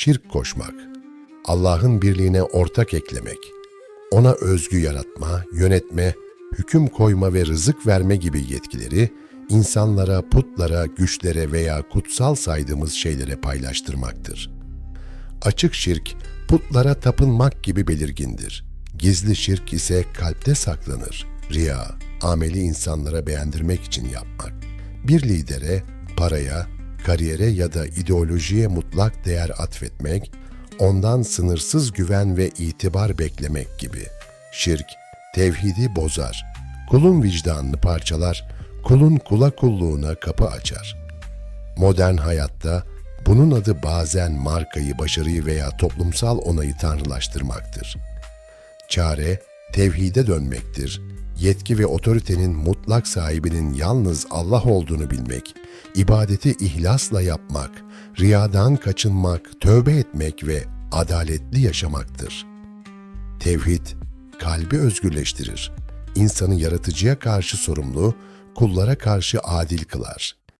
şirk koşmak, Allah'ın birliğine ortak eklemek, ona özgü yaratma, yönetme, hüküm koyma ve rızık verme gibi yetkileri insanlara, putlara, güçlere veya kutsal saydığımız şeylere paylaştırmaktır. Açık şirk, putlara tapınmak gibi belirgindir. Gizli şirk ise kalpte saklanır. Riya, ameli insanlara beğendirmek için yapmak. Bir lidere, paraya, kariyere ya da ideolojiye mutlak değer atfetmek, ondan sınırsız güven ve itibar beklemek gibi. Şirk, tevhidi bozar. Kulun vicdanını parçalar, kulun kula kulluğuna kapı açar. Modern hayatta bunun adı bazen markayı, başarıyı veya toplumsal onayı tanrılaştırmaktır. Çare, tevhide dönmektir. Yetki ve otoritenin mutlak sahibinin yalnız Allah olduğunu bilmek, ibadeti ihlasla yapmak, riyadan kaçınmak, tövbe etmek ve adaletli yaşamaktır. Tevhid, kalbi özgürleştirir. İnsanı yaratıcıya karşı sorumlu, kullara karşı adil kılar.